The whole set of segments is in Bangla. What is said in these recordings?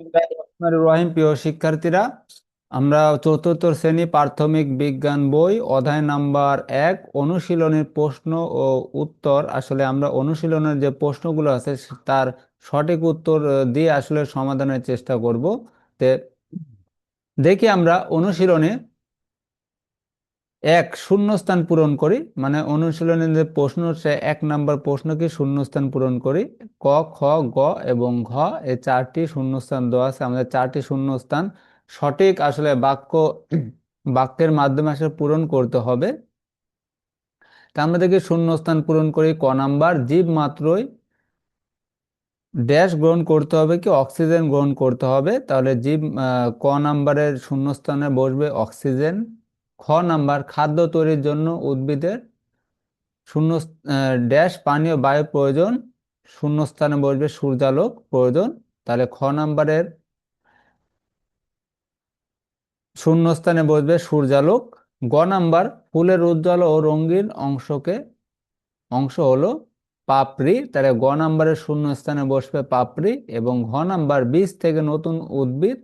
রহিম, প্রিয় শিক্ষার্থীরা, আমরা চতুর্থ শ্রেণি প্রাথমিক বিজ্ঞান বই, অধ্যায় নাম্বার এক, অনুশীলনের প্রশ্ন ও উত্তর। আসলে আমরা অনুশীলনের যে প্রশ্নগুলো আছে তার সঠিক উত্তর দিয়ে আসলে সমাধানের চেষ্টা করব। তে দেখি আমরা অনুশীলনে এক, শূন্যস্থান পূরণ করি মানে অনুশীলনের যে প্রশ্ন, সে এক নাম্বার প্রশ্নকে শূন্যস্থান পূরণ করি। ক, খ, গ এবং ঘ এই চারটি শূন্যস্থান দেওয়া আছে। আমাদের চারটি শূন্যস্থান সঠিক আসলে বাক্য, বাক্যের মাধ্যমে আসলে পূরণ করতে হবে। তা আমরা দেখি শূন্যস্থান পূরণ করি ক নাম্বার, জীব মাত্রই ড্যাশ গ্রহণ করতে হবে কি অক্সিজেন গ্রহণ করতে হবে। তাহলে জীব ক নাম্বারের শূন্যস্থানে বসবে অক্সিজেন। খ নাম্বার, খাদ্য তৈরির জন্য উদ্ভিদের শূন্য ড্যাশ, পানীয়, বায়ু প্রয়োজন, শূন্যস্থানে বসবে সূর্যালোক প্রয়োজন। তাহলে খ নাম্বারের শূন্যস্থানে বসবে সূর্যালোক। গ নাম্বার, ফুলের উজ্জ্বল ও রঙিন অংশকে, অংশ হলো পাপড়ি। তাহলে গ নাম্বারের শূন্য স্থানে বসবে পাপড়ি এবং ঘ নাম্বার, বীজ থেকে নতুন উদ্ভিদ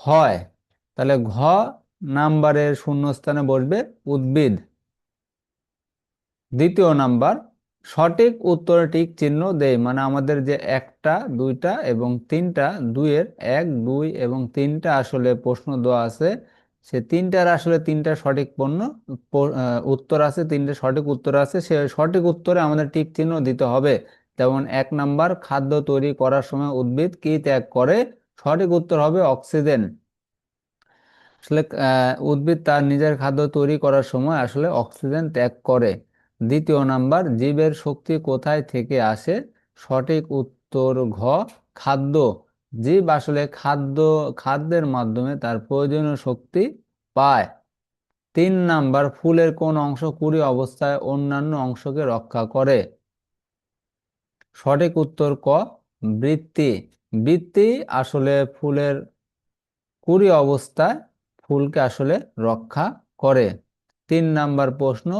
হয়। তাহলে ঘ নাম্বারের শূন্যস্থানে বসবে উদ্ভিদ। দ্বিতীয় নাম্বার, সঠিক উত্তরে টিক চিহ্ন দেয় মানে আমাদের যে একটা, দুইটা এবং তিনটা, দুইয়ের এক, দুই এবং তিনটা আসলে প্রশ্ন দেওয়া আছে। সে তিনটার আসলে তিনটা সঠিক পণ্য উত্তর আছে, তিনটে সঠিক উত্তর আছে, সে সঠিক উত্তরে আমাদের টিক চিহ্ন দিতে হবে। যেমন এক নাম্বার, খাদ্য তৈরি করার সময় উদ্ভিদ কি ত্যাগ করে? সঠিক উত্তর হবে অক্সিজেন। আসলে উদ্ভিদ তার নিজের খাদ্য তৈরি করার সময় আসলে অক্সিজেন ত্যাগ করে। দ্বিতীয় নাম্বার, জীবের শক্তি কোথায় থেকে আসে? সঠিক উত্তর ঘ, খাদ্য। জীব আসলে খাদ্য, খাদ্যের মাধ্যমে তার প্রয়োজনীয় শক্তি পায়। তিন নাম্বার, ফুলের কোন অংশ কুড়ি অবস্থায় অন্যান্য অংশকে রক্ষা করে? সঠিক উত্তর ক, বৃত্তি। বৃত্তি আসলে ফুলের কুড়ি অবস্থায় ফুলকে আসলে রক্ষা করে। তিন নাম্বার প্রশ্ন,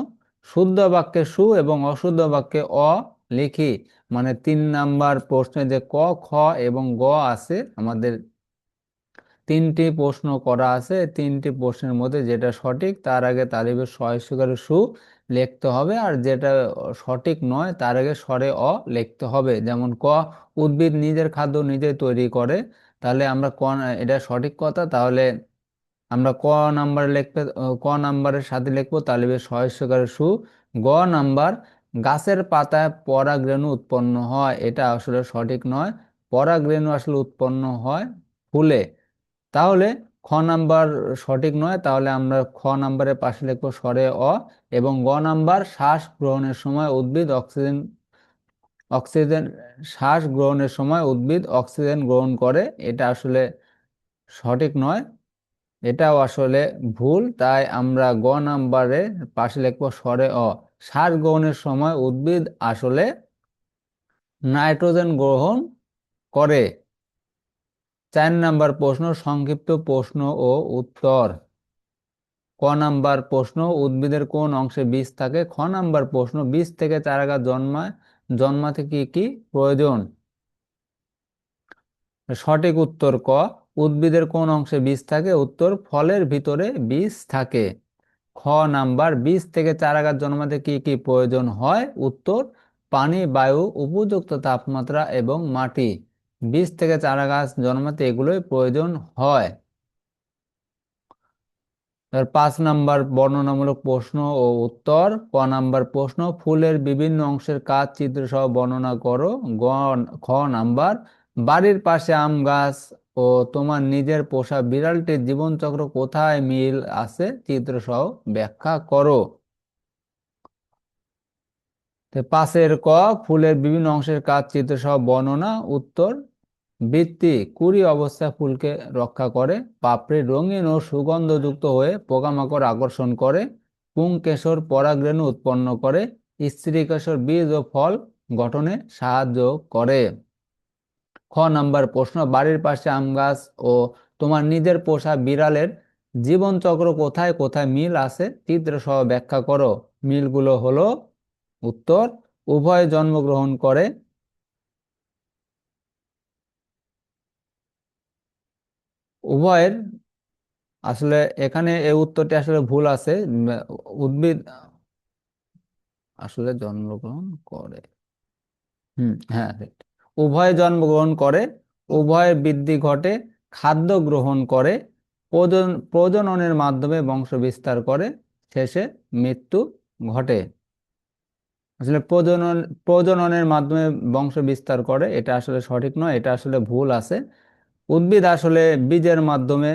শুদ্ধ বাক্যে সু এবং অশুদ্ধ বাক্যে অ লিখি। মানে তিন নাম্বার প্রশ্নে যে ক, খ এবং গ আছে, আমাদের তিনটি প্রশ্ন করা আছে। তিনটি প্রশ্নের মধ্যে যেটা সঠিক, তার আগে তালিবের সহস্যকারে সু লিখতে হবে। আর যেটা সঠিক নয়, তার আগে স্বরে অ লিখতে হবে। যেমন ক, উদ্ভিদ নিজের খাদ্য নিজে তৈরি করে। তাহলে আমরা ক, এটা সঠিক কথা, তাহলে আমরা ক নাম্বার লিখবে ক নাম্বারের সাথে লিখব তালিবের সহস্যকার সু। গ নাম্বার, গাছের পাতায় পরাগরেণু উৎপন্ন হয়, এটা আসলে সঠিক নয়। পরাগরেণু আসলে উৎপন্ন হয় ফুলে। তাহলে খ নাম্বার সঠিক নয়, তাহলে আমরা খ নাম্বারের পাশে লিখব স্বরে অ এবং গ নাম্বার, শ্বাস গ্রহণের সময় উদ্ভিদ, অক্সিজেন অক্সিজেন, শ্বাস গ্রহণের সময় উদ্ভিদ, অক্সিজেন গ্রহণ করে, এটা আসলে সঠিক নয়। এটাও আসলে ভুল। তাই আমরা গ নাম্বারে পাশে লিখব স্বরে অ। সার গ্রহণের সময় উদ্ভিদ আসলে নাইট্রোজেন গ্রহণ করে। চার নাম্বার প্রশ্ন, সংক্ষিপ্ত প্রশ্ন ও উত্তর। ক নাম্বার প্রশ্ন, উদ্ভিদের কোন অংশে বীজ থাকে? খ নাম্বার প্রশ্ন, বীজ থেকে চারাগাছ জন্মায়, জন্মাতে কি কি প্রয়োজন? সঠিক উত্তর ক। উদ্ভিদের কোন অংশে বীজ থাকে? উত্তর, ফলের ভিতরে বীজ থাকে। খ নাম্বার, বীজ থেকে চারাগাছ জন্মাতে কি কি প্রয়োজন হয়? উত্তর, পানি, বায়ু, উপযুক্ত তাপমাত্রা এবং মাটি। বীজ থেকে চারা গাছ জন্মাতে এগুলোই প্রয়োজন হয়। পাঁচ নাম্বার, বর্ণনামূলক প্রশ্ন ও উত্তর। ক নাম্বার প্রশ্ন, ফুলের বিভিন্ন অংশের কাজ চিত্র সহ বর্ণনা করো। গ, খ নাম্বার, বাড়ির পাশে আম গাছ ও তোমার নিজের পোষা বিড়ালটির জীবনচক্র কোথায় মিল আছে? চিত্র সহ ব্যাখ্যা করো। পাশের ক, ফুলের বিভিন্ন অংশের কাজ চিত্র সহ বর্ণনা, উত্তর। বৃত্তি, কুড়ি অবস্থায় ফুলকে রক্ষা করে। পাপড়ি রঙিন ও সুগন্ধযুক্ত হয়ে পোকামাকড় আকর্ষণ করে। পুংকেশর পরাগরেণু উৎপন্ন করে। স্ত্রীকেশর বীজ ও ফল গঠনে সাহায্য করে। খ নাম্বার প্রশ্ন, বাড়ির পাশে আম গাছ ও তোমার নিজের পোষা বিড়ালের জীবনচক্র কোথায় কোথায় মিল আছে? চিত্র সহ ব্যাখ্যা করো। মিলগুলো হলো উত্তর, উভয় জন্মগ্রহণ করে উভয়ের। আসলে এখানে এই উত্তরটি আসলে ভুল আছে। উদ্ভিদ আসলে জন্মগ্রহণ করে। হুম হ্যাঁ. উভয় জন্মগ্রহণ করে, উভয়ের বৃদ্ধি ঘটে, খাদ্য গ্রহণ করে, প্রজন, প্রজননের মাধ্যমে বংশ বিস্তার করে, শেষে মৃত্যু ঘটে। আসলে প্রজনন, প্রজননের মাধ্যমে বংশ বিস্তার করে, এটা আসলে সঠিক নয়, এটা আসলে ভুল আছে। উদ্ভিদ আসলে বীজের মাধ্যমে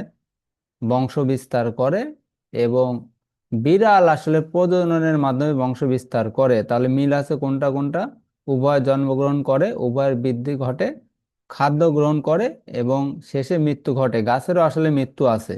বংশ বিস্তার করে এবং বিড়াল আসলে প্রজননের মাধ্যমে বংশ বিস্তার করে। তাহলে মিল আছে কোনটা কোনটা? উভয় জন্মগ্রহণ করে, উভয়ের বৃদ্ধি ঘটে, খাদ্য গ্রহণ করে এবং শেষে মৃত্যু ঘটে। গাছেরও আসলে মৃত্যু আছে।